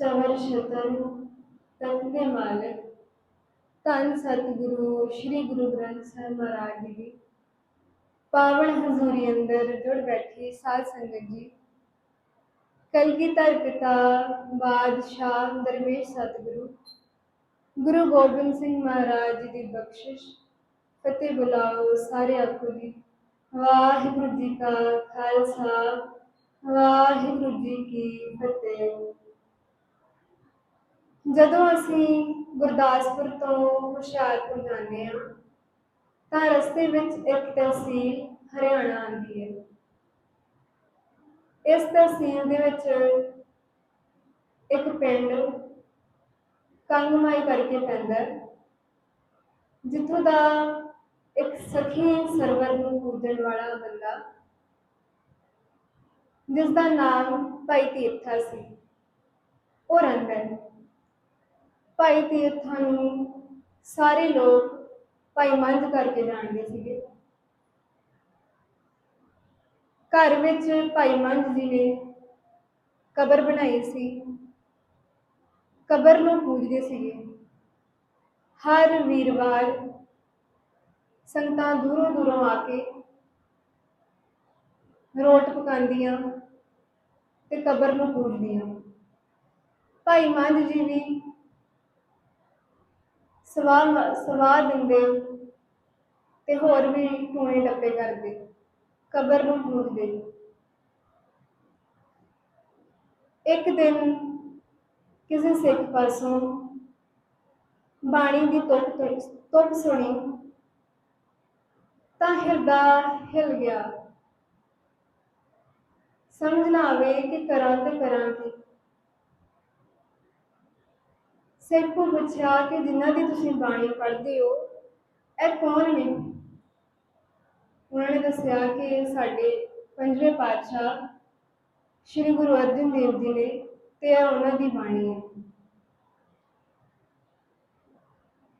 ਚਵਰ ਸ਼ਤਨ ਤਖਤ ਦੇ ਮਾਲਕ, ਧੰਨ ਸਤਿਗੁਰੂ, ਸ੍ਰੀ ਗੁਰੂ ਗ੍ਰੰਥ ਸਾਹਿਬ ਮਹਾਰਾਜ ਜੀ। ਦੀ ਪਾਵਨ ਹਜ਼ੂਰੀ ਅੰਦਰ ਜੁੜ ਬੈਠੀ ਸਾਧ ਸੰਗਤ ਜੀ। ਕਲਗੀਧਰ ਪਿਤਾ, ਬਾਦਸ਼ਾਹ ਦਰਮੇਸ਼ ਸਤਿਗੁਰੂ, ਗੁਰੂ ਗੋਬਿੰਦ ਸਿੰਘ ਮਹਾਰਾਜ ਜੀ ਦੀ ਬਖਸ਼ਿਸ਼, ਫਤਿਹ ਬੁਲਾਓ ਸਾਰੇ ਆਖੋ ਜੀ। ਵਾਹਿਗੁਰੂ ਜੀ ਕਾ ਖਾਲਸਾ, ਵਾਹਿਗੁਰੂ ਜੀ ਕੀ ਫਤਿਹ। ਜਦੋਂ ਅਸੀਂ ਗੁਰਦਾਸਪੁਰ ਤੋਂ ਹੁਸ਼ਿਆਰਪੁਰ ਜਾਂਦੇ ਹਾਂ, ਤਾਂ ਰਸਤੇ ਵਿੱਚ ਇੱਕ ਤਹਿਸੀਲ ਹਰਿਆਣਾ ਆਉਂਦੀ ਹੈ। ਇਸ ਤਹਿਸੀਲ ਦੇ ਵਿੱਚ ਇੱਕ ਪਿੰਡ ਕੰਗਮਾਈ ਕਰਕੇ ਪੈਂਦਾ ਜਿੱਥੋਂ ਦਾ ਇੱਕ ਸਖੀ ਸਰਵਰ ਨੂੰ ਪੂਜਣ ਵਾਲਾ ਬੰਦਾ ਜਿਸ ਦਾ ਨਾਮ ਭਾਈ ਤੀਰਥਾ ਸੀ, ਉਹ ਰਹਿੰਦਾ ਹੈ। ਭਾਈ ਤੀਰਥਾਂ ਨੂੰ ਸਾਰੇ ਲੋਕ ਭਾਈ ਮੰਝ ਕਰਕੇ ਜਾਣਦੇ ਸੀਗੇ। ਘਰ ਵਿੱਚ ਭਾਈ ਮੰਝ ਜੀ ਨੇ ਕਬਰ ਬਣਾਈ ਸੀ। ਕਬਰ ਨੂੰ ਪੂਜਦੇ ਸੀਗੇ। ਹਰ ਵੀਰਵਾਰ ਸੰਗਤਾਂ ਦੂਰੋਂ ਦੂਰੋਂ ਆ ਕੇ ਰੋਟ ਪਕਾਉਂਦੀਆਂ ਤੇ ਕਬਰ ਨੂੰ ਪੂਜਦੀਆਂ। ਭਾਈ ਮੰਝ ਜੀ ਵੀ ਸਵਾਹ ਸਵਾਹ ਦਿੰਦੇ ਤੇ ਹੋਰ ਵੀ ਟੂਣੇ ਟੱਪੇ ਕਰਦੇ, ਕਬਰ ਨੂੰ ਪੂਜਦੇ। ਇੱਕ ਦਿਨ ਕਿਸੇ ਸਿੱਖ ਪਾਸੋਂ ਬਾਣੀ ਦੀ ਤੁਕ ਤੁਕ ਸੁਣੀ, ਤਾਂ ਹਿਰਦਾ ਹਿਲ ਗਿਆ। ਸਮਝ ਨਾ ਆਵੇ ਕਿ ਕਰਾਂ ਤੇ ਕਰਾਂ ਕੀ। ਸਿੱਖ ਨੂੰ ਪੁੱਛਿਆ ਕਿ ਜਿਨ੍ਹਾਂ ਦੀ ਤੁਸੀਂ ਬਾਣੀ ਪੜ੍ਹਦੇ ਹੋ, ਇਹ ਕੌਣ ਨੇ? ਉਹਨਾਂ ਨੇ ਦੱਸਿਆ ਕਿ ਸਾਡੇ ਪੰਜਵੇਂ ਪਾਤਸ਼ਾਹ ਸ੍ਰੀ ਗੁਰੂ ਅਰਜਨ ਦੇਵ ਜੀ ਨੇ ਤੇ ਇਹ ਉਹਨਾਂ ਦੀ ਬਾਣੀ ਹੈ।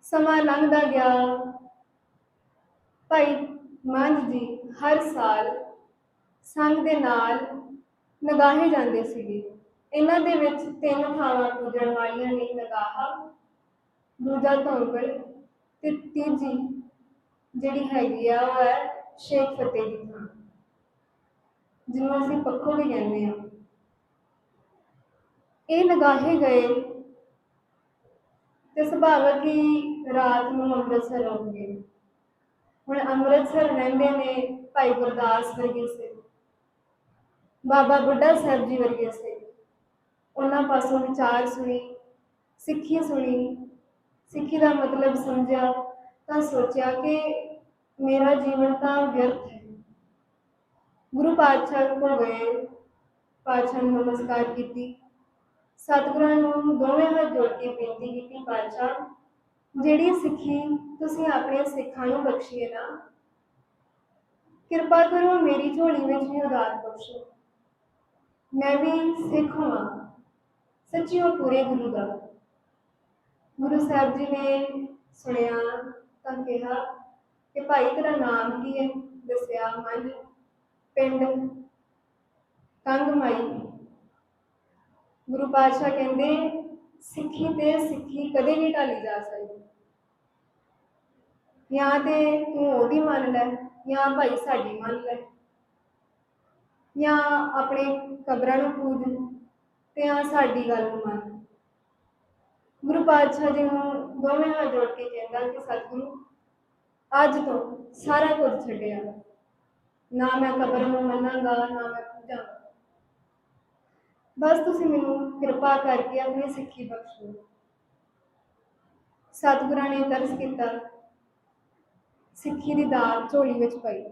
ਸਮਾਂ ਲੰਘਦਾ ਗਿਆ। ਭਾਈ ਮੰਝ ਜੀ ਹਰ ਸਾਲ ਸੰਗ ਦੇ ਨਾਲ ਨਗਾਹੇ ਜਾਂਦੇ ਸੀਗੇ। ਇਹਨਾਂ ਦੇ ਵਿੱਚ ਤਿੰਨ ਥਾਵਾਂ ਪੂਜਣ ਵਾਲੀਆਂ ਨੇ, ਨਗਾਹਾ, ਦੂਜਾ ਧੌਂਕੜ ਤੇ ਤੀਜੀ ਜਿਹੜੀ ਹੈਗੀ ਆ, ਉਹ ਹੈ ਸ਼ੇਖ ਫਤਿਹ ਦੀ ਥਾਂ, ਜਿਹਨੂੰ ਅਸੀਂ ਪੱਖੋ ਵੀ ਕਹਿੰਦੇ ਆ ਇਹ ਨਗਾਹੇ ਗਏ ਤੇ ਸੁਭਾਵਕ ਹੀ ਰਾਤ ਨੂੰ ਅੰਮ੍ਰਿਤਸਰ ਰੁਕ ਹੁਣ ਅੰਮ੍ਰਿਤਸਰ ਰਹਿੰਦੇ ਨੇ ਭਾਈ ਗੁਰਦਾਸ ਵਰਗੇ ਸੇ ਬਾਬਾ ਬੁੱਢਾ ਸਾਹਿਬ ਜੀ ਵਰਗੇ ਸੇ ਉਹਨਾਂ ਪਾਸੋਂ ਵਿਚਾਰ ਸੁਣੀ, ਸਿੱਖੀ ਸੁਣੀ, ਸਿੱਖੀ ਦਾ ਮਤਲਬ ਸਮਝਿਆ ਤਾਂ ਸੋਚਿਆ ਕਿ ਮੇਰਾ ਜੀਵਨ ਤਾਂ ਵਿਅਰਥ ਹੈ। ਗੁਰੂ ਪਾਤਸ਼ਾਹ ਕੋਲ ਗਏ, ਪਾਤਸ਼ਾਹ ਨੂੰ ਨਮਸਕਾਰ ਕੀਤੀ। ਸਤਿਗੁਰਾਂ ਨੂੰ ਦੋਵੇਂ ਹੱਥ ਜੋੜ ਕੇ ਬੇਨਤੀ ਕੀਤੀ, ਪਾਤਸ਼ਾਹ, ਜਿਹੜੀ ਸਿੱਖੀ ਤੁਸੀਂ ਆਪਣੇ ਸਿੱਖਾਂ ਨੂੰ ਬਖਸ਼ੀਏ ਨਾ, ਕਿਰਪਾ ਕਰੋ ਮੇਰੀ ਝੋਲੀ ਵਿੱਚ ਵੀ ਉਦਾਰ ਬਖਸ਼ੋ। ਮੈਂ ਵੀ ਸਿੱਖ ਹਾਂ ਸੱਚੀ ਸੱਚੀਓ ਪੂਰੇ ਗੁਰੂ ਦਾ। ਗੁਰੂ ਸਾਹਿਬ ਜੀ ਨੇ ਸੁਣਿਆ, ਤਾਂ ਕਿਹਾ ਕਿ ਭਾਈ ਤੇਰਾ ਨਾਮ ਕੀ ਹੈ? ਦੱਸਿਆ, ਮਨ ਪਿੰਡ ਕੰਗਮਾਈ। ਗੁਰੂ ਪਾਤਸ਼ਾਹ ਕਹਿੰਦੇ, ਸਿੱਖੀ ਤੇ ਸਿੱਖੀ ਕਦੇ ਨਹੀਂ ਢਾਲੀ ਜਾ ਸਕਦੀ। ਜਾਂ ਤੇ ਤੂੰ ਉਹਦੀ ਮੰਨ ਲੈ, ਜਾਂ ਭਾਈ ਸਾਡੀ ਮੰਨ ਲੈ। ਜਾਂ ਆਪਣੇ ਕਬਰਾਂ ਨੂੰ ਪੂਜ ਤੇ ਆ ਸਾਡੀ ਗੱਲ ਨੂੰ ਮੰਨ। ਗੁਰੂ ਪਾਤਸ਼ਾਹ ਜੀ ਨੂੰ ਦੋਵੇਂ ਹੱਥ ਜੋੜ ਕੇ ਕਹਿੰਦਾ ਕਿ ਸਤਿਗੁਰੂ, ਅੱਜ ਤੋਂ ਸਾਰਾ ਕੁਝ ਛੱਡਿਆ। ਨਾ ਮੈਂ ਕਬਰ ਨੂੰ ਮੰਨਾਂਗਾ, ਨਾ ਮੈਂ ਪੂਜਾਂਗਾ। ਬਸ ਤੁਸੀਂ ਮੈਨੂੰ ਕਿਰਪਾ ਕਰਕੇ ਆਪਣੀ ਸਿੱਖੀ ਬਖਸ਼ੋ। ਸਤਿਗੁਰਾਂ ਨੇ ਤਰਸ ਕੀਤਾ। ਸਿੱਖੀ ਦੀ ਦਾਤ ਝੋਲੀ ਵਿੱਚ ਪਈ।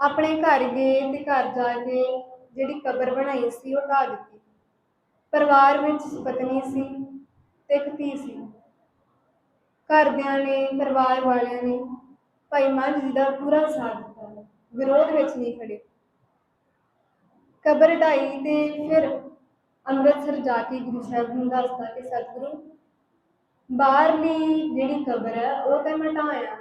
ਆਪਣੇ ਘਰ ਗਏ ਤੇ ਘਰ ਜਾ ਕੇ ਜਿਹੜੀ ਕਬਰ ਬਣਾਈ ਸੀ ਉਹ ਢਾਹ ਦਿੱਤੀ। ਪਰਿਵਾਰ ਵਿੱਚ ਪਤਨੀ ਸੀ ਤੇ ਇੱਕ ਧੀ ਸੀ। ਘਰਦਿਆਂ ਨੇ, ਪਰਿਵਾਰ ਵਾਲਿਆਂ ਨੇ ਭਾਈ ਮਨ ਜੀ ਦਾ ਪੂਰਾ ਸਾਥ ਦਿੱਤਾ। ਵਿਰੋਧ ਵਿੱਚ ਨਹੀਂ ਖੜੇ ਕਬਰ ਢਾਈ ਤੇ ਫਿਰ ਅੰਮ੍ਰਿਤਸਰ ਜਾ ਕੇ ਗੁਰੂ ਸਾਹਿਬ ਨੂੰ ਦੱਸਦਾ ਕਿ ਸਤਿਗੁਰੂ ਬਾਹਰਲੀ ਜਿਹੜੀ ਕਬਰ ਹੈ, ਉਹ ਤਾਂ ਮੈਂ ਢਾਇਆ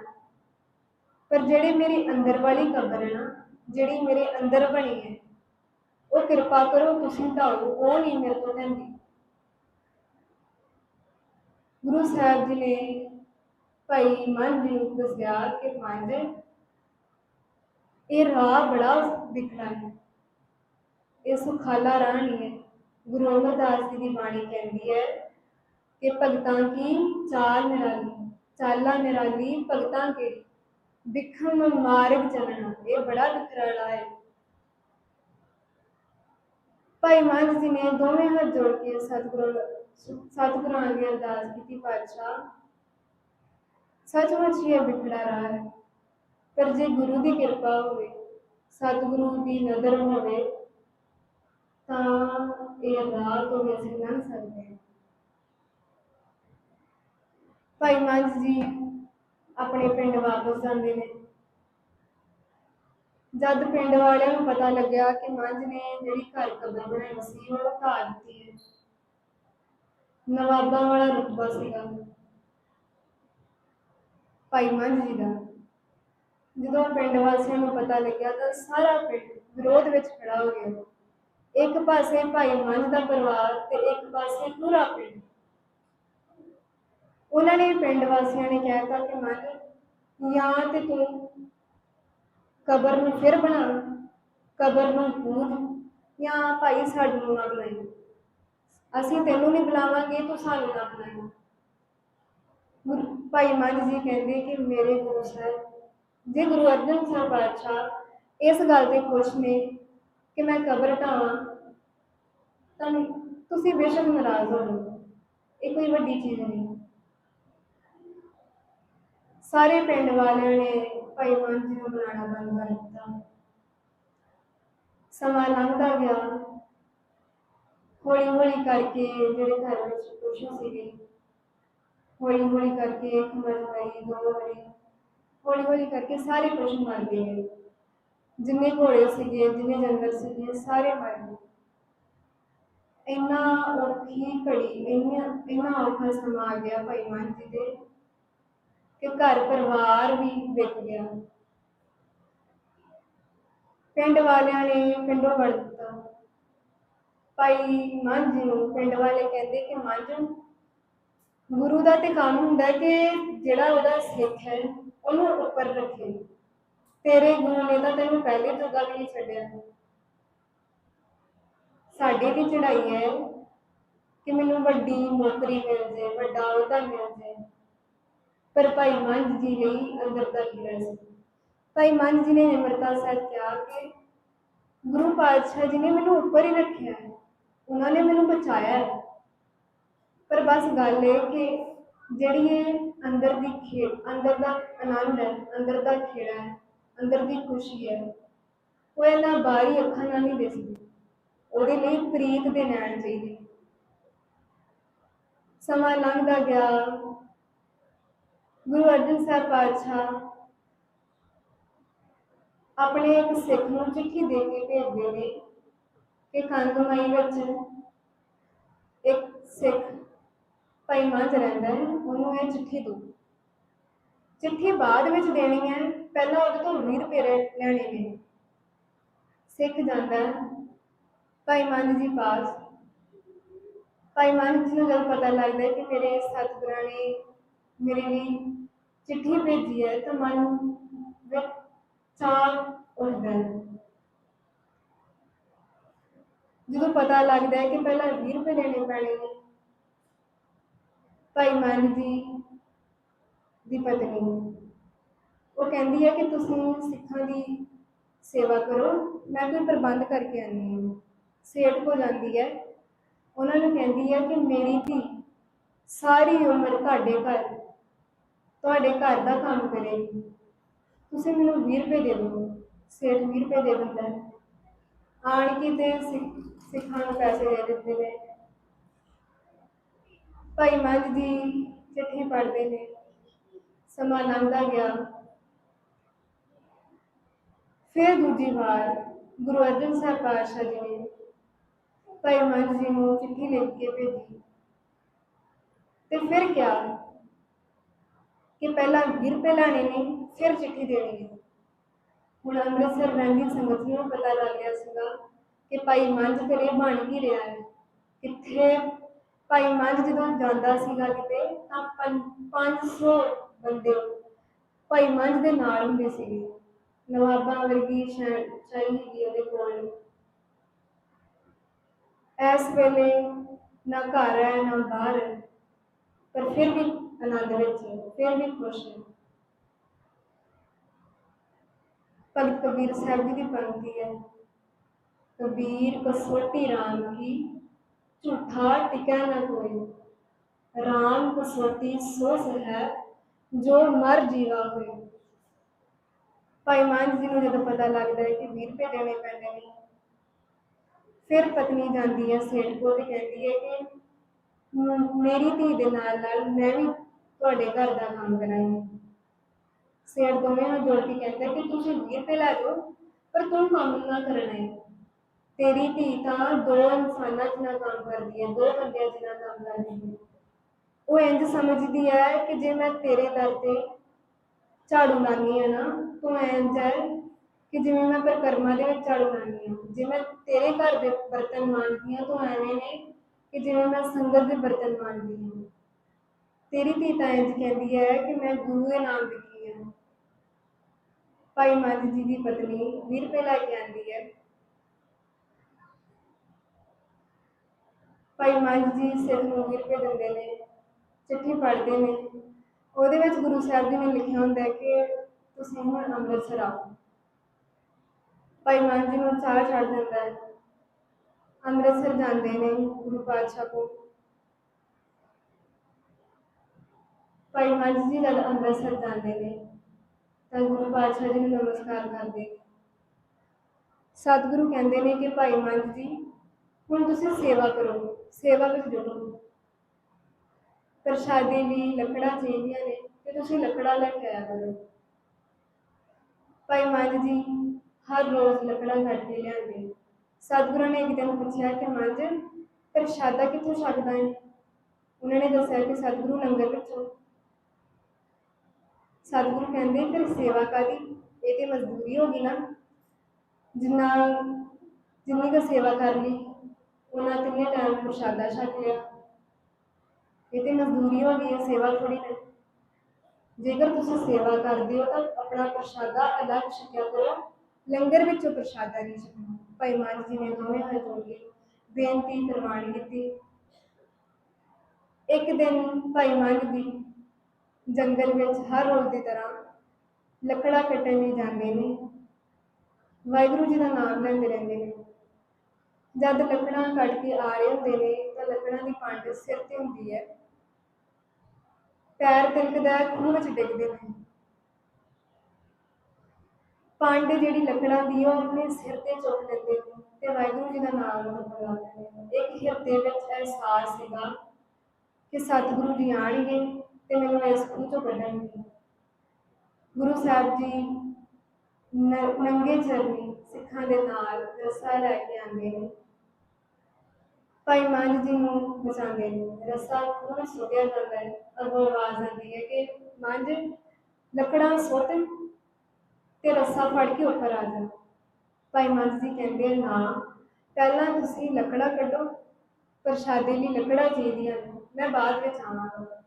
ਪਰ ਜਿਹੜੇ ਮੇਰੀ ਅੰਦਰ ਵਾਲੀ ਕਬਰ ਹੈ ਨਾ, ਜਿਹੜੀ ਮੇਰੇ ਅੰਦਰ ਬਣੀ ਹੈ ਉਹ ਕਿਰਪਾ ਕਰੋ, ਤੁਸੀਂ ਢਾਓ ਉਹ ਨਹੀਂ ਮੇਰੇ ਤੋਂ ਲੈਂਦੀ ਗੁਰੂ ਸਾਹਿਬ ਜੀ ਨੇ ਭਾਈ ਮਨ ਜੀ ਨੂੰ ਦੱਸਿਆ ਕਿ ਪੰਜ, ਇਹ ਰਾਹ ਬੜਾ ਵਿਖੜਾ ਹੈ। ਇਹ ਸੁਖਾਲਾ ਰਾਹ ਨਹੀਂ ਹੈ। ਗੁਰੂ ਅਮਰਦਾਸ ਜੀ ਦੀ ਬਾਣੀ ਕਹਿੰਦੀ ਹੈ ਕਿ ਭਗਤਾਂ ਕੀ ਚਾਲ ਨਿਰਾਲੀ, ਚਾਲਾ ਨਿਰਾਲੀ ਭਗਤਾਂ ਕੇ, ਵਿਖਮ ਮਾਰਗ ਚੱਲਣਾ ਇਹ ਬੜਾ ਵਿਖੜਾ ਰਾਹ ਹੈ। ਭਾਈ ਮਾਨ ਜੀ ਨੇ ਦੋਵੇਂ ਹੱਥ ਜੋੜ ਕੇ ਸਤਿਗੁਰੂ ਸਤਿਗੁਰਾਂ ਅੱਗੇ ਅਰਦਾਸ ਕੀਤੀ, ਪਾਤਸ਼ਾਹ, ਸੱਚਮੁੱਚ ਹੀ ਬਿਖੜਾ ਵਿਖੜਾ ਰਾਹ ਹੈ। ਪਰ ਜੇ ਗੁਰੂ ਦੀ ਕਿਰਪਾ ਹੋਵੇ, ਸਤਿਗੁਰੂ ਦੀ ਨਜ਼ਰ ਹੋਵੇ, ਤਾਂ ਇਹ ਰਾਹ ਤੋਂ ਵੀ ਅਸੀਂ ਲੰਘ ਸਕਦੇ ਹਾਂ। ਭਾਈ ਮਾਨ ਜੀ ਆਪਣੇ ਪਿੰਡ ਵਾਪਸ ਜਾਂਦੇ ਨੇ। ਜਦ ਪਿੰਡ ਵਾਲਿਆਂ ਨੂੰ ਪਤਾ ਲੱਗਿਆ ਕਿ ਮੰਝ ਨੇ ਜਿਹੜੀ ਘਰ ਕਬਰ ਬਣਾਈ ਸੀ, ਉਹ ਢਾਹ ਦਿੱਤੀ ਹੈ। ਨਵਾਬਾਂ ਵਾਲਾ ਰੁਤਬਾ ਸੀਗਾ। ਭਾਈ ਮੰਝ ਜੀ ਦਾ। ਜਦੋਂ ਪਿੰਡ ਵਾਸੀਆਂ ਨੂੰ ਪਤਾ ਲੱਗਿਆ ਤਾਂ ਸਾਰਾ ਪਿੰਡ ਵਿਰੋਧ ਵਿੱਚ ਖੜਾ ਹੋ ਗਿਆ। ਇੱਕ ਪਾਸੇ ਭਾਈ ਮੰਝ ਦਾ ਪਰਿਵਾਰ ਤੇ ਇੱਕ ਪਾਸੇ ਪੂਰਾ ਪਿੰਡ। ਉਹਨਾਂ ਨੇ ਪਿੰਡ ਵਾਸੀਆਂ ਨੇ ਕਹਿਤਾ ਕਿ ਮੰਝ ਜਾਂ ਤੇ ਤੂੰ ਕਬਰ ਨੂੰ ਫਿਰ ਬਣਾ ਕਬਰ ਨੂੰ ਪੂਜ ਜਾਂ ਭਾਈ ਸਾਨੂੰ ਨਾ ਬੁਲਾਈ ਅਸੀਂ ਤੈਨੂੰ ਨਹੀਂ ਬੁਲਾਵਾਂਗੇ, ਤੂੰ ਸਾਨੂੰ ਨਾ ਬੁਲਾਈ ਭਾਈ ਮਨ ਜੀ ਕਹਿੰਦੇ ਕਿ ਮੇਰੇ ਗੁਰੂ ਸਾਹਿਬ, ਜੇ ਗੁਰੂ ਅਰਜਨ ਸਾਹਿਬ ਪਾਤਸ਼ਾਹ ਇਸ ਗੱਲ ਤੇ ਖੁਸ਼ ਨੇ ਕਿ ਮੈਂ ਕਬਰ ਢਾਵਾਂ, ਤਾਂ ਤੁਸੀਂ ਬੇਸ਼ੱਕ ਨਾਰਾਜ਼ ਹੋ ਇਹ ਕੋਈ ਵੱਡੀ ਚੀਜ਼ ਨਹੀਂ। ਸਾਰੇ ਪਿੰਡ ਵਾਲਿਆਂ ਨੇ ਭਾਈ ਮਾਨ ਜੀ ਨੂੰ ਬੁਲਾਉਣਾ ਬੰਦ ਕਰ ਦਿੱਤਾ। ਸਮਾਂ ਲੰਘਦਾ ਗਿਆ। ਹੌਲੀ ਹੌਲੀ ਕਰਕੇ ਜਿਹੜੇ ਘਰ ਵਿੱਚ ਪਸ਼ੂ ਸੀਗੇ ਹੌਲੀ ਹੌਲੀ ਕਰਕੇ ਇੱਕ ਮਰਵਾਈ ਦੋ ਵਾਰੀ ਹੌਲੀ ਹੌਲੀ ਕਰਕੇ ਸਾਰੇ ਪਸ਼ੂ ਮਰ ਗਏ। ਜਿੰਨੇ ਘੋੜੇ ਸੀਗੇ, ਜਿੰਨੇ ਜੰਗਲ ਸੀਗੇ, ਸਾਰੇ ਮਰ ਗਏ। ਇੰਨਾ ਔਖੀ ਘੜੀ ਇੰਨਾ ਇੰਨਾ ਔਖਾ ਸਮਾਂ ਆ ਗਿਆ ਭਾਈ ਮਾਨ ਜੀ ਦੇ। ਕਿ ਘਰ ਪਰਿਵਾਰ ਵੀ ਵਿਕ ਗਿਆ। ਪਿੰਡ ਵਾਲਿਆਂ ਨੇ ਪਿੰਡੋਂ ਵੜ ਦਿੱਤਾ। ਭਾਈ ਮੰਝ ਨੂੰ ਪਿੰਡ ਵਾਲੇ ਕਹਿੰਦੇ ਕਿ ਮੰਝ, ਗੁਰੂ ਦਾ ਤੇ ਕੰਮ ਹੁੰਦਾ ਕਿ ਜਿਹੜਾ ਉਹਦਾ ਸਿੱਖ ਹੈ, ਉਹਨੂੰ ਉੱਪਰ ਰੱਖੇ। ਤੇਰੇ ਗੁਰੂ ਨੇ ਤਾਂ ਤੈਨੂੰ ਪਹਿਲੇ ਜੋਗਾ ਵੀ ਨਹੀਂ ਛੱਡਿਆ। ਸਾਡੀ ਵੀ ਚੜਾਈ ਹੈ ਕਿ ਮੈਨੂੰ ਵੱਡੀ ਨੌਕਰੀ ਮਿਲ ਜੇ ਵੱਡਾ ਅਹੁਦਾ ਮਿਲ ਜੇ ਪਰ ਭਾਈ ਮੰਝ ਜੀ ਲਈ ਅੰਦਰ ਦਾ ਹੀਰਾ ਸੀ। ਭਾਈ ਮੰਝ ਜੀ ਨੇ ਨਿਮਰਤਾ ਸਾਹਿਬ ਕਿਹਾ ਕਿ ਗੁਰੂ ਪਾਤਸ਼ਾਹ ਜੀ ਨੇ ਮੈਨੂੰ ਉੱਪਰ ਹੀ ਰੱਖਿਆ ਹੈ, ਉਹਨਾਂ ਨੇ ਮੈਨੂੰ ਬਚਾਇਆ ਹੈ। ਪਰ ਬਸ ਗੱਲ ਇਹ ਕਿ ਜਿਹੜੀ ਇਹ ਅੰਦਰ ਦੀ ਖੇਡ, ਅੰਦਰ ਦਾ ਆਨੰਦ ਹੈ, ਅੰਦਰ ਦਾ ਖੇੜਾ ਹੈ, ਅੰਦਰ ਦੀ ਖੁਸ਼ੀ ਹੈ, ਉਹ ਇਹਨਾਂ ਬਾਹਰੀ ਅੱਖਾਂ ਨਾਲ ਨਹੀਂ ਦਿਸਦੀ। ਉਹਦੇ ਲਈ ਪ੍ਰੀਤ ਦੇ ਨੈਣ ਚਾਹੀਦੇ। ਸਮਾਂ ਲੰਘਦਾ ਗਿਆ ਗੁਰੂ ਅਰਜਨ ਸਾਹਿਬ ਪਾਤਸ਼ਾਹ ਆਪਣੇ ਇੱਕ ਸਿੱਖ ਨੂੰ ਚਿੱਠੀ ਦੇ ਕੇ ਭੇਜਦੇ ਨੇ ਕਿ ਕੰਗਮਾਈ ਵਿੱਚ ਇੱਕ ਸਿੱਖ ਭਾਈ ਮਾਝ ਰਹਿੰਦਾ ਹੈ, ਉਹਨੂੰ ਇਹ ਚਿੱਠੀ ਦੋ ਚਿੱਠੀ ਬਾਅਦ ਵਿੱਚ ਦੇਣੀ ਹੈ, ਪਹਿਲਾਂ ਉਹਦੇ ਤੋਂ 20 ਰੁਪਏ ਲੈ- ਲੈਣੇ ਨੇ। ਸਿੱਖ ਜਾਂਦਾ ਹੈ, ਭਾਈ ਮਾਨ ਜੀ ਪਾਸ। ਭਾਈ ਮਾਨ ਜੀ ਨੂੰ ਜਦ ਪਤਾ ਲੱਗਦਾ ਕਿ ਮੇਰੇ ਸਤਿਗੁਰਾਂ ਨੇ ਮੇਰੇ ਲਈ ਚਿੱਠੀ ਭੇਜੀ ਹੈ ਤਾਂ ਮਨ ਵਿੱਚ ਚਾਹ ਉੱਠਦਾ ਹੈ। ਜਦੋਂ ਪਤਾ ਲੱਗਦਾ ਹੈ ਕਿ ਪਹਿਲਾਂ 20 ਰੁਪਏ ਦੇਣੇ ਪੈਣੇ ਨੇ, ਭਾਈ ਮਾਨ ਜੀ ਦੀ ਪਤਨੀ ਉਹ ਕਹਿੰਦੀ ਹੈ ਕਿ ਤੁਸੀਂ ਸਿੱਖਾਂ ਦੀ ਸੇਵਾ ਕਰੋ, ਮੈਂ ਕੋਈ ਪ੍ਰਬੰਧ ਕਰਕੇ ਆਨੀ ਹਾਂ। ਸੇਠ ਕੋ ਜਾਂਦੀ ਹੈ। ਉਹਨਾਂ ਨੂੰ ਕਹਿੰਦੀ ਹੈ ਕਿ ਮੇਰੀ ਧੀ ਸਾਰੀ ਉਮਰ ਤੁਹਾਡੇ ਘਰ ਤੁਹਾਡੇ ਘਰ ਦਾ ਕੰਮ ਕਰੇਗੀ ਤੁਸੀਂ ਮੈਨੂੰ 20 ਰੁਪਏ ਦੇ ਦਿਓ, ਸੇਠ 20 ਰੁਪਏ ਦੇ ਦਿੰਦਾ ਹੈ। ਆਣ ਕੇ ਤੇ ਸਿੱਖ- ਸਿੱਖਾਂ ਨੂੰ ਪੈਸੇ ਦੇ ਦਿੰਦੇ ਨੇ। ਭਾਈ ਮੰਝ ਦੀ ਚਿੱਠੀ ਪੜ੍ਹਦੇ ਨੇ। ਸਮਾਂ ਲੰਘਦਾ ਗਿਆ। ਫਿਰ ਦੂਜੀ ਵਾਰ ਗੁਰੂ ਅਰਜਨ ਸਾਹਿਬ ਪਾਤਸ਼ਾਹ ਜੀ ਨੇ ਭਾਈ ਮੰਝ ਜੀ ਨੂੰ ਚਿੱਠੀ ਲਿਖ ਕੇ ਭੇਜੀ। ਤੇ ਫਿਰ ਕਿਹਾ ਕਿ ਪਹਿਲਾਂ 20 ਰੁਪਏ ਲੈਣੇ ਨੇ, ਫਿਰ ਚਿੱਠੀ ਦੇਣੀ ਹੈ। ਹੁਣ ਅੰਮ੍ਰਿਤਸਰ ਰਹਿੰਦੀ ਸੰਗਤ ਨੂੰ ਪਤਾ ਲੱਗ ਗਿਆ ਸੀਗਾ ਕਿ ਭਾਈ ਮੰਝ ਘਰੇ ਬਣ ਕੀ ਰਿਹਾ ਹੈ। ਕਿੱਥੇ ਭਾਈ ਮੰਝ ਜਦੋਂ ਜਾਂਦਾ ਸੀਗਾ ਕਿਤੇ, ਤਾਂ ਪੰਜ- 500 ਬੰਦੇ ਭਾਈ ਮੰਝ ਦੇ ਨਾਲ ਹੁੰਦੇ ਸੀਗੇ। ਨਵਾਬਾਂ ਵਰਗੀ ਸ਼ਾਹੀ ਹੈਗੀ ਉਹਦੇ ਕੋਲ। ਇਸ ਵੇਲੇ ਨਾ ਘਰ ਹੈ, ਨਾ ਬਾਹਰ ਹੈ। ਪਰ ਫਿਰ ਵੀ ਆਨੰਦ ਵਿੱਚ ਹੈ, ਫਿਰ ਵੀ ਖੁਸ਼ ਹੈ। ਭਗਤ ਕਬੀਰ ਸਾਹਿਬ ਜੀ ਦੀ ਪੰਕਤੀ ਹੈ ਕਬੀਰ ਕਸੋਟੀ ਰਾਮ ਕੀ ਝੂਠਾ ਟਿਕੈ ਨਾ ਕੋਈ। ਰਾਮ ਕਸੋਟੀ ਸੋ ਹੈ ਜੋ ਮਰ ਜੀਵਾ ਹੋਏ। ਭਾਈ ਮਾਨ ਜੀ ਨੂੰ ਜਦੋਂ ਪਤਾ ਲੱਗਦਾ ਹੈ ਕਿ 20 ਰੁਪਏ ਦੇਣੇ ਪੈਂਦੇ ਨੇ ਫਿਰ ਪਤਨੀ ਜਾਂਦੀ ਹੈ ਸੇਠ ਕੋਲ ਤੇ ਕਹਿੰਦੀ ਹੈ ਕਿ ਮ- ਮੇਰੀ ਧੀ ਦੇ ਨਾਲ ਨਾਲ ਮੈਂ ਵੀ ਤੁਹਾਡੇ ਘਰ ਦਾ ਕੰਮ ਕਰਾਂਗੀ। ਸੇਠ ਦੋਵੇਂ ਨੂੰ ਜੋੜ ਕੇ ਕਹਿੰਦਾ ਕਿ ਤੁਸੀਂ 20 ਰੁਪਏ ਲੈ ਜਾਓ, ਪਰ ਤੂੰ ਕੰਮ ਨਾ ਕਰਨਾ ਹੈ ਤੇਰੀ ਧੀ ਤਾਂ ਦੋ ਇਨਸਾਨਾਂ 'ਚ ਕੰਮ ਕਰਦੀ ਹੈ, ਦੋ ਬੰਦਿਆਂ 'ਚ ਕੰਮ ਕਰਦੀ ਹੈ। ਉਹ ਇੰਜ ਸਮਝਦੀ ਹੈ ਕਿ ਜੇ ਮੈਂ ਤੇਰੇ ਦਰ ਤੇ ਝਾੜੂ ਲਾਨੀ ਹੈ ਨਾ, ਤੂੰ ਇੰਜ ਹੈ ਕਿ ਜਿਵੇਂ ਮੈਂ ਪਰਿਕਰਮਾ ਦੇ ਵਿੱਚ ਝਾੜੂ ਲਾਨੀ ਹਾਂ। ਜੇ ਮੈਂ ਤੇਰੇ ਘਰ ਦੇ ਬਰਤਨ ਮਾਂਜਦੀ ਹਾਂ, ਤੂੰ ਐਵੇਂ ਨੇ ਕਿ ਜਿਵੇਂ ਮੈਂ ਸੰਗਤ ਦੇ ਬਰਤਨ ਮਾਂਜਦੀ ਹਾਂ। ਤੇਰੀ ਧੀ ਤਾਂ ਇੰਜ ਕਹਿੰਦੀ ਹੈ ਕਿ ਮੈਂ ਗੁਰੂ ਦੇ ਨਾਮ ਵਿਕੀ ਹਾਂ। ਭਾਈ ਮੰਝ ਜੀ ਦੀ ਪਤਨੀ 20 ਰੁਪਏ ਲੈ ਕੇ ਆਂਦੀ ਹੈ। ਭਾਈ ਮੰਝ ਜੀ ਸਿਰ ਨੂੰ 20 ਰੁਪਏ ਦਿੰਦੇ ਨੇ, ਚਿੱਠੀ ਪੜ੍ਹਦੇ ਨੇ। ਉਹਦੇ ਵਿੱਚ ਗੁਰੂ ਸਾਹਿਬ ਜੀ ਨੇ ਲਿਖਿਆ ਹੁੰਦਾ ਹੈ ਕਿ ਤੁਸੀਂ ਹੁਣ ਅੰਮ੍ਰਿਤਸਰ ਆਓ। ਭਾਈ ਮਾਨ ਜੀ ਨੂੰ ਚਾਹ ਚੜ ਜਾਂਦਾ ਹੈ। ਅੰਮ੍ਰਿਤਸਰ ਜਾਂਦੇ ਨੇ ਗੁਰੂ ਪਾਤਸ਼ਾਹ ਕੋ ਭਾਈ ਮੰਝ ਜੀ ਜਦ ਅੰਮ੍ਰਿਤਸਰ ਜਾਂਦੇ ਨੇ, ਤਾਂ ਗੁਰੂ ਪਾਤਸ਼ਾਹ ਜੀ ਨੂੰ ਨਮਸਕਾਰ ਕਰਦੇ ਨੇ। ਸਤਿਗੁਰੂ ਕਹਿੰਦੇ ਨੇ ਕਿ ਭਾਈ ਮੰਝ ਜੀ, ਹੁਣ ਤੁਸੀਂ ਸੇਵਾ ਕਰੋ, ਸੇਵਾ ਵਿੱਚ ਜੁੜੋ ਪ੍ਰਸ਼ਾਦੇ ਲਈ ਲੱਕੜਾਂ ਚਾਹੀਦੀਆਂ ਨੇ, ਤੇ ਤੁਸੀਂ ਲੱਕੜਾਂ ਲੈ ਕੇ ਆਇਆ ਕਰੋ। ਭਾਈ ਮੰਝ ਜੀ ਹਰ ਰੋਜ਼ ਲੱਕੜਾਂ ਕੱਢ ਕੇ ਲਿਆਉਂਦੇ ਸਤਿਗੁਰਾਂ ਨੇ ਇੱਕ ਦਿਨ ਪੁੱਛਿਆ ਕਿ ਮੰਝ ਪ੍ਰਸ਼ਾਦਾ ਕਿੱਥੋਂ ਛਕਦਾ ਹੈ ਉਹਨਾਂ ਨੇ ਦੱਸਿਆ ਕਿ ਸਤਿਗੁਰੂ ਲੰਗਰ ਵਿੱਚੋਂ। ਸਤਿਗੁਰੂ ਕਹਿੰਦੇ ਫਿਰ ਸੇਵਾ ਕਾਦੀ ਇਹ ਤੇ ਮਜ਼ਦੂਰੀ ਹੋ ਗਈ ਨਾ। ਜਿੰਨਾ, ਜਿੰਨੀ ਕੁ ਸੇਵਾ ਕਰ ਲਈ, ਉਹਨਾਂ ਤਿੰਨੇ ਟਾਈਮ ਪ੍ਰਸ਼ਾਦਾ ਛਕ ਲਿਆ। ਇਹ ਤੇ ਮਜ਼ਦੂਰੀ ਹੋ ਗਈ ਹੈ, ਸੇਵਾ ਥੋੜੀ ਨਾ। ਜੇਕਰ ਤੁਸੀਂ ਸੇਵਾ ਕਰਦੇ ਹੋ, ਤਾਂ ਆਪਣਾ ਪ੍ਰਸ਼ਾਦਾ ਅਲੱਗ ਛਕਿਆ ਕਰੋ। ਲੰਗਰ ਵਿੱਚੋਂ ਪ੍ਰਸ਼ਾਦਾ ਨਹੀਂ ਛਕਣਾ। ਭਾਈ ਮਾਨ ਜੀ ਨੇ ਦੋਵੇਂ ਹੱਥ ਜੋੜ ਬੇਨਤੀ ਕਰਵਾਉਣ ਕੀਤੀ। ਇੱਕ ਦਿਨ ਭਾਈ ਮਾਨ ਜੀ ਜੰਗਲ ਵਿੱਚ ਹਰ ਰੋਜ਼ ਦੀ ਤਰ੍ਹਾਂ ਲੱਕੜਾਂ ਕੱਟਣ ਲਈ ਜਾਂਦੇ ਨੇ। ਵਾਹਿਗੁਰੂ ਜੀ ਦਾ ਨਾਮ ਲੈਂਦੇ ਰਹਿੰਦੇ ਨੇ। ਜਦ ਲੱਕੜਾਂ ਕੱਟ ਕੇ ਆ ਰਹੇ ਹੁੰਦੇ ਨੇ, ਤਾਂ ਲੱਕੜਾਂ ਦੀ ਪੰਡ ਸਿਰ ਤੇ ਹੁੰਦੀ ਹੈ। ਪੈਰ ਤਿਲਕਦਾ, ਖੂਹ ਵਿੱਚ ਡਿੱਗਦੇ ਨੇ। ਪੰਡ ਜਿਹੜੀ ਲੱਕੜਾਂ ਦੀ ਉਹ ਆਪਣੇ ਸਿਰ ਤੇ ਚੁੱਕ ਲੈਂਦੇ ਨੇ ਤੇ ਵਾਹਿਗੁਰੂ ਜੀ ਦਾ ਨਾਮ ਜਪਣ ਲੱਗਦੇ ਇੱਕ ਹਿਰਦੇ ਵਿੱਚ ਅਹਿਸਾਸ ਸੀਗਾ ਕਿ ਸਤਿਗੁਰੂ ਜੀ ਆਣਗੇ ਤੇ ਮੈਨੂੰ ਇਸ ਖੂਹ ਚੋਂ ਕੱਢਣਗੇ। ਗੁਰੂ ਸਾਹਿਬ ਜੀ ਨੰਗੇ ਚਰਨੀ ਸਿੱਖਾਂ ਦੇ ਨਾਲ ਰਸਾ ਲੈ ਕੇ ਆਉਂਦੇ ਨੇ। ਭਾਈ ਮਾਨ ਜੀ ਨੂੰ ਬਚਾਉਂਦੇ ਨੇ। ਰਸਾ ਖੂਹ ਵਿੱਚ ਸੁੱਟਿਆ ਜਾਂਦਾ ਹੈ, ਅੱਗੋਂ ਆਵਾਜ਼ ਆਉਂਦੀ ਹੈ ਕਿ ਮੰਝ ਲੱਕੜਾਂ ਸੁੱਟ ਤੇ ਰੱਸਾ ਫੜ ਕੇ ਉੱਪਰ ਆ ਜਾ। ਭਾਈ ਮੰਝ ਜੀ ਕਹਿੰਦੇ ਆ, ਨਾ ਪਹਿਲਾਂ ਤੁਸੀਂ ਲੱਕੜਾਂ ਕੱਢੋ ਪ੍ਰਸ਼ਾਦੇ ਲਈ ਲੱਕੜਾਂ ਚਾਹੀਦੀਆਂ ਨੇ ਮੈਂ ਬਾਅਦ ਵਿੱਚ ਆਵਾਂਗਾ।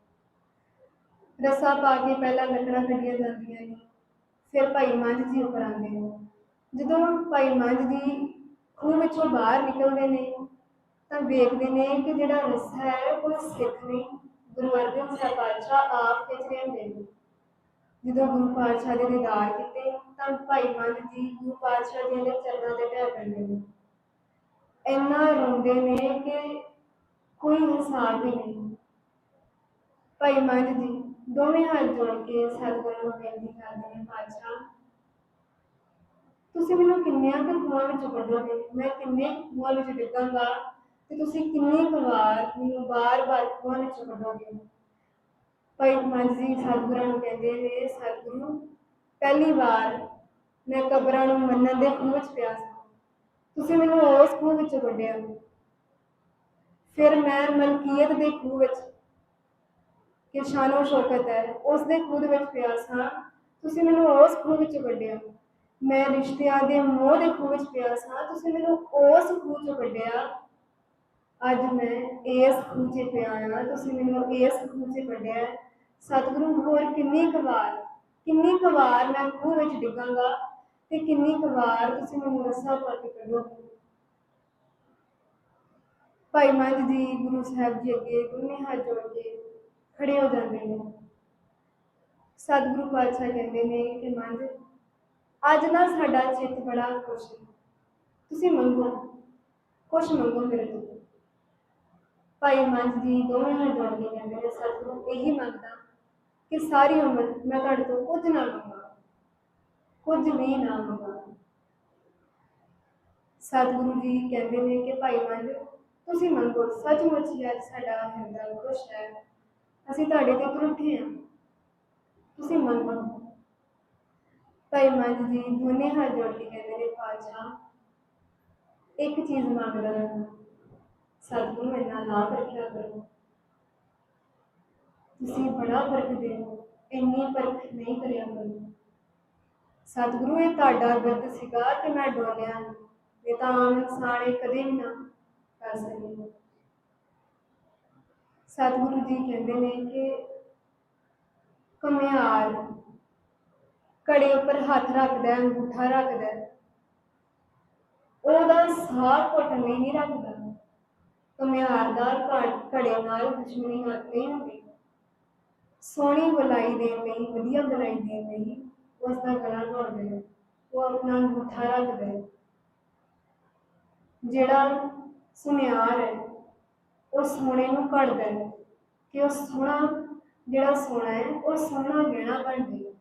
ਰੱਸਾ ਪਾ ਕੇ ਪਹਿਲਾਂ ਲੱਕੜਾਂ ਕੱਢੀਆਂ ਜਾਂਦੀਆਂ ਨੇ ਫਿਰ ਭਾਈ ਮੰਝ ਜੀ ਉੱਪਰ ਆਉਂਦੇ ਨੇ। ਜਦੋਂ ਭਾਈ ਮੰਝ ਜੀ ਖੂਹ ਵਿੱਚੋਂ ਬਾਹਰ ਨਿਕਲਦੇ ਨੇ ਤਾਂ ਵੇਖਦੇ ਨੇ ਕਿ ਜਿਹੜਾ ਰੱਸਾ ਹੈ ਉਹ ਸਿੱਖ ਨਹੀਂ ਗੁਰੂ ਅਰਜਨ ਸਾਹਿਬ ਪਾਤਸ਼ਾਹ ਆਪ ਖਿੱਚ ਰਹੇ ਨੇ। ਜਦੋਂ ਗੁਰੂ ਪਾਤਸ਼ਾਹ ਦੇ ਦੀਦਾਰ ਕੀਤੇ, ਤਾਂ ਭਾਈ ਮੰਝ ਜੀ ਗੁਰੂ ਪਾਤਸ਼ਾਹ ਜੀ ਦੇ ਚਰਨਾਂ ਤੇ ਢਹਿ ਪੈਂਦੇ ਨੇ। ਇੰਨਾ ਰੋਂਦੇ ਨੇ ਕਿ ਕੋਈ ਹਿਸਾਬ ਹੀ ਨਹੀਂ। ਭਾਈ ਮੰਝ ਜੀ ਦੋਵੇਂ ਹੱਥ ਜੋੜ ਕੇ ਸਤਿਗੁਰੂ ਨੂੰ ਬੇਨਤੀ ਕਰਦੇ ਨੇ, ਪਾਤਸ਼ਾਹ, ਤੁਸੀਂ ਮੈਨੂੰ ਕਿੰਨੀਆਂ ਕੁ ਖੂਹਾਂ ਵਿੱਚ ਕੱਢੋਗੇ ਮੈਂ ਕਿੰਨੇ ਖੂਹਾਂ ਵਿੱਚ ਡਿੱਗਾਂਗਾ? ਤੇ ਤੁਸੀਂ ਕਿੰਨੇ ਕੁ ਵਾਰ ਮੈਨੂੰ ਬਾਰ-ਬਾਰ ਖੂਹਾਂ ਵਿੱਚ ਕੱਢੋਗੇ ਭਾਈ ਮਨ ਜੀ ਸਤਿਗੁਰਾਂ ਨੂੰ ਕਹਿੰਦੇ ਨੇ, ਸਤਿਗੁਰੂ, ਪਹਿਲੀ ਵਾਰ ਮੈਂ ਕਬਰਾਂ ਨੂੰ ਮੰਨਣ ਦੇ ਖੂਹ ਵਿੱਚ ਪਿਆ ਸੀ। ਤੁਸੀਂ ਮੈਨੂੰ ਉਸ ਖੂਹ ਵਿੱਚੋਂ ਕੱਢਿਆ। ਫਿਰ ਮੈਂ ਮਲਕੀਅਤ ਦੇ ਖੂਹ ਵਿੱਚ, ਕਿ ਸ਼ਾਨੋ ਸ਼ੌਕਤ ਹੈ, ਉਸ ਦੇ ਖੂਹ ਦੇ ਵਿੱਚ ਪਿਆ ਸਾਂ। ਤੁਸੀਂ ਮੈਨੂੰ ਉਸ ਖੂਹ ਵਿੱਚ ਕੱਢਿਆ। ਮੈਂ ਰਿਸ਼ਤਿਆਂ ਦੇ ਮੋਹ ਦੇ ਖੂਹ ਵਿੱਚ ਪਿਆ ਸਾਂ। ਤੁਸੀਂ ਮੈਨੂੰ ਉਸ ਖੂਹ ਚ ਕੱਢਿਆ। ਅੱਜ ਮੈਂ ਇਸ ਖੂਹ 'ਚ ਪਿਆ ਹਾਂ। ਤੁਸੀਂ ਮੈਨੂੰ ਇਸ ਖੂਹ 'ਚ ਵੱਢਿਆ ਸਤਿਗੁਰੂ ਹੋਰ ਕਿੰਨੀ ਕੁ ਵਾਰ, ਕਿੰਨੀ ਕੁ ਵਾਰ ਮੈਂ ਖੂਹ ਵਿੱਚ ਡਿੱਗਾਂਗਾ ਤੇ ਕਿੰਨੀ ਕੁ ਵਾਰ ਤੁਸੀਂ ਮੈਨੂੰ ਰੱਸਾ ਪਾ ਕੇ ਕੱਢੋਗੇ? ਭਾਈ ਮਨ ਜੀ ਗੁਰੂ ਸਾਹਿਬ ਜੀ ਅੱਗੇ ਦੋਨੇ ਹੱਥ ਜੋੜ ਕੇ ਖੜੇ ਹੋ ਜਾਂਦੇ ਨੇ। ਸਤਿਗੁਰੂ ਪਾਤਸ਼ਾਹ ਕਹਿੰਦੇ ਨੇ ਕਿ ਮੰਜ ਅੱਜ ਨਾ ਸਾਡਾ ਚਿੱਤ ਬੜਾ ਖੁਸ਼ ਹੈ। ਤੁਸੀਂ ਮੰਗੋ ਕੁਛ ਮੰਗੋ ਮੇਰੇ ਤੋਂ। ਭਾਈ ਮੰਜ ਜੀ ਦੋਵੇਂ ਹੱਥ ਜੋੜ ਕੇ ਕਹਿੰਦੇ ਨੇ, ਸਤਿਗੁਰੂ ਇਹੀ ਮੰਗਦਾ ਕਿ ਸਾਰੀ ਉਮਰ ਮੈਂ ਤੁਹਾਡੇ ਤੋਂ ਕੁਝ ਨਾ ਮੰਗਾਂ, ਕੁਝ ਵੀ ਨਾ ਮੰਗਾ। ਸਤਿਗੁਰੂ ਜੀ ਕਹਿੰਦੇ ਨੇ ਕਿ ਭਾਈ ਮੰਝ ਤੁਸੀਂ ਮੰਗੋ, ਸੱਚਮੁੱਚ ਹੀ ਅੱਜ ਸਾਡਾ ਹਿਰਦਾ ਖੁਸ਼ ਹੈ। ਅਸੀਂ ਤੁਹਾਡੇ ਤੇ ਤਰੁੱਠੇ ਹਾਂ। ਤੁਸੀਂ ਮੰਗੋ। ਭਾਈ ਮੰਝ ਜੀ, ਦੋਨੇ ਹੱਥ ਜੋੜ ਕੇ ਕਹਿੰਦੇ ਨੇ ਪਾਤਸ਼ਾਹ ਇੱਕ ਚੀਜ਼ ਮੰਗਦਾ ਸਤਿਗੁਰੂ ਇਹਨਾਂ ਲਾਭ ਰੱਖਿਆ ਕਰੋ। ਤੁਸੀਂ ਬੜਾ ਵਰਤਦੇ ਹੋ, ਇੰਨੀ ਪਰਖ ਨਹੀਂ ਕਰਿਆ ਕਰੋ। ਸਤਿਗੁਰੂ, ਇਹ ਤੁਹਾਡਾ ਵਰਤ ਸੀਗਾ ਤੇ ਮੈਂ ਡੋਲਿਆ ਨਹੀਂ। ਤਾਂ ਆਮ ਇਨਸਾਨ ਇਹ ਕਦੇ ਵੀ ਨਾ ਕਰ ਸਕੇ। ਸਤਿਗੁਰੂ ਜੀ ਕਹਿੰਦੇ ਨੇ ਕਿ ਕਮਿਆਰ ਕੜੇ ਉੱਪਰ ਹੱਥ ਰੱਖਦਾ, ਅੰਗੂਠਾ ਰੱਖਦਾ, ਉਹਦਾ ਸਾਹ ਘੁੱਟ ਨਹੀਂ ਰੱਖਦਾ। ਕਮਿਆਰ ਦਾ ਘੜ- ਘੜੇ ਨਾਲ ਦੁਸ਼ਮਣੀ ਹੱਥ ਨਹੀਂ ਹੁੰਦੀ। ਸੋਹਣੀ ਬੁਲਾਈ ਦੇਣ ਲਈ, ਵਧੀਆ ਬੁਲਾਈ ਦੇਣ ਲਈ ਉਸ ਦਾ ਗਲਾ ਘੋਟਦਾ ਹੈ ਉਹ ਆਪਣਾ ਅੰਗੂਠਾ ਰੱਖਦਾ ਹੈ ਜਿਹੜਾ ਸੁਨਿਆਰ ਹੈ, ਉਹ ਸੋਨੇ ਨੂੰ ਘੜਦਾ ਹੈ ਕਿ ਉਹ ਸੋਹਣਾ ਜਿਹੜਾ ਸੋਨਾ ਹੈ, ਉਹ ਸੋਹਣਾ ਗਹਿਣਾ ਬਣ ਜਾਏ।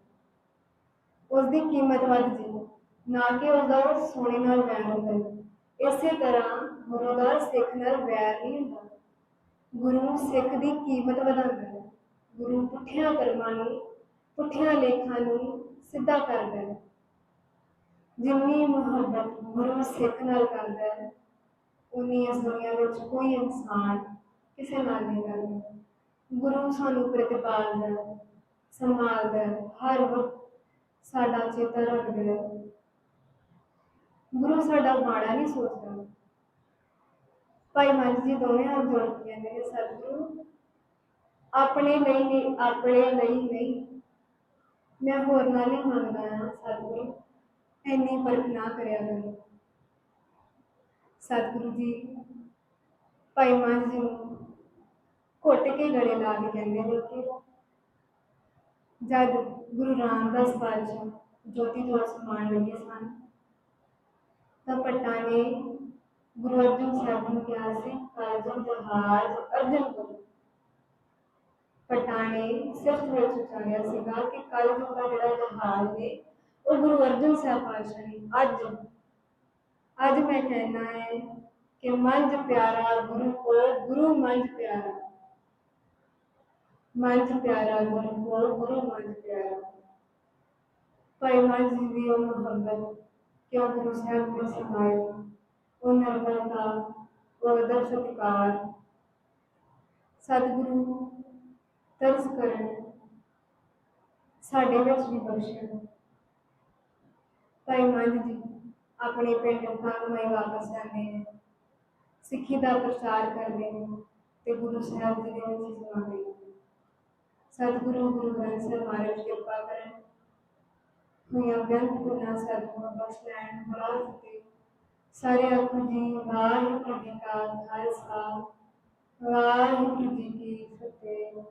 ਉਸ ਦੀ ਕੀਮਤ ਵੱਧ ਜਾਏ, ਨਾ ਕਿ ਉਹਦਾ ਉਹ ਸੋਨੇ ਨਾਲ ਵੈਰ ਹੋਵੇ ਇਸੇ ਤਰ੍ਹਾਂ ਗੁਰੂ ਦਾ ਸਿੱਖ ਨਾਲ ਵੈਰ ਨਹੀਂ ਹੁੰਦਾ। ਗੁਰੂ ਸਿੱਖ ਦੀ ਕੀਮਤ ਵਧਾਉਂਦਾ ਹੈ। ਗੁਰੂ ਪੁੱਠਿਆਂ ਕਰਮਾਂ ਨੂੰ ਪੁੱਠਿਆਂ ਲੇਖਾਂ ਨੂੰ ਸਿੱਧਾ ਕਰਦਾ ਹੈ। ਜਿੰਨੀ ਮੁਹੱਬਤ ਗੁਰੂ ਸਿੱਖ ਨਾਲ ਕਰਦਾ ਹੈ ਉਨੀ ਇਸ ਦੁਨੀਆ ਵਿੱਚ ਕੋਈ ਇਨਸਾਨ ਕਿਸੇ ਨਾਲ ਨਹੀਂ ਕਰਦਾ। ਗੁਰੂ ਸਾਨੂੰ ਪ੍ਰਤਿਪਾਲਦਾ ਹੈ, ਸੰਭਾਲਦਾ ਹੈ, ਹਰ ਵਕਤ ਸਾਡਾ ਚੇਤਾ ਰੱਖਦਾ ਹੈ। ਗੁਰੂ ਸਾਡਾ ਮਾੜਾ ਨਹੀਂ ਸੋਚਦਾ। ਭਾਈ ਮਨ ਜੀ ਦੋਵੇਂ ਹੱਥ ਜੋੜ ਕੇ ਕਹਿੰਦੇ ਸਤਿਗੁਰੂ ਆਪਣੇ ਲਈ ਨਹੀਂ, ਆਪਣੇ ਲਈ ਨਹੀਂ। ਮੈਂ ਹੋਰ ਨਾਲ ਮੰਗਦਾ ਹਾਂ ਸਤਿਗੁਰੂ, ਇੰਨੀ ਪਰਖ ਨਾ ਕਰਿਆ ਕਰੋ। ਸਤਿਗੁਰੂ ਜੀ, ਭਾਈ ਮਨ ਜੀ ਨੂੰ ਘੁੱਟ ਕੇ ਗਲੇ ਲਾ ਕੇ ਕਹਿੰਦੇ ਨੇ ਕਿ ਜਦ ਗੁਰੂ ਰਾਮਦਾਸ ਪਾਤਸ਼ਾਹ ਜੋਤੀ ਜੋਤ ਸਮਾਨ ਲੱਗੇ ਸਨ, ਤਾਂ ਭੱਟਾਂ ਨੇ ਗੁਰੂ ਅਰਜਨ ਸਾਹਿਬ ਨੂੰ ਕਿਹਾ ਸੀ ਕਾਲਜਨ ਜਹਾਜ਼ ਅਰਜਨ ਕਰੋ। ਭੱਟਾਂ ਨੇ ਸਿਰਫ ਵਿੱਚ ਉਚਾਰਿਆ ਸੀਗਾ ਕਿ ਕੱਲ ਦਾ ਜਿਹੜਾ ਜਹਾਜ਼ ਨੇ ਉਹ ਗੁਰੂ ਅਰਜਨ ਸਾਹਿਬ ਪਾਤਸ਼ਾਹ ਨੇ ਅੱਜ ਅੱਜ ਮੈਂ ਕਹਿਣਾ ਹੈ ਕਿ ਮੰਝ ਪਿਆਰਾ ਗੁਰੂ ਕੋ ਗੁਰੂ ਮੰਝ ਪਿਆਰਾ ਮੰਝ ਪਿਆਰਾ ਗੁਰੂ ਕੋ ਗੁਰੂ ਮੰਝ ਪਿਆਰਾ ਭਾਈ ਮੰਝ ਜੀ ਦੀ ਉਹ ਮੁਹੱਬਤ ਕਿਉਂ ਗੁਰੂ ਸਾਹਿਬ ਨੇ ਸਮਾਈ ਉਹ ਨਿਰਮਲਤਾ ਉਹ ਅਦਬ ਸਤਿਕਾਰ ਸਤਿਗੁਰੂ ਤਰਸ ਕਰਨ ਸਾਡੇ ਵਿੱਚ ਵੀ ਬਖਸ਼ਣ। ਭਾਈ ਮੰਝ ਜੀ, ਆਪਣੇ ਪਿੰਡ ਕੰਗਮਈ ਵਾਪਸ ਜਾਂਦੇ ਨੇ। ਸਿੱਖੀ ਦਾ ਪ੍ਰਚਾਰ ਕਰਦੇ ਨੇ ਤੇ ਗੁਰੂ ਸਾਹਿਬ ਜੀ ਦੇ ਵਿੱਚ ਸਮਾਉਂਦੇ ਨੇ ਸਤਿਗੁਰੂ ਗੁਰੂ ਗ੍ਰੰਥ ਸਾਹਿਬ ਮਹਾਰਾਜ ਕਿਰਪਾ ਕਰਨ। ਹੋਈਆਂ ਬੇਅੰਤ ਗੁਨਾਹ ਸਤਿਗੁਰੂ ਬਖਸ਼ ਲੈਣ ਬੜਾ ਫਤਿਹ ਸਾਰੇ ਆਖੋ ਜੀ, ਵਾਹਿਗੁਰੂ ਜੀ ਕਾ ਖਾਲਸਾ, ਵਾਹਿਗੁਰੂ ਜੀ ਕੀ ਫਤਿਹ।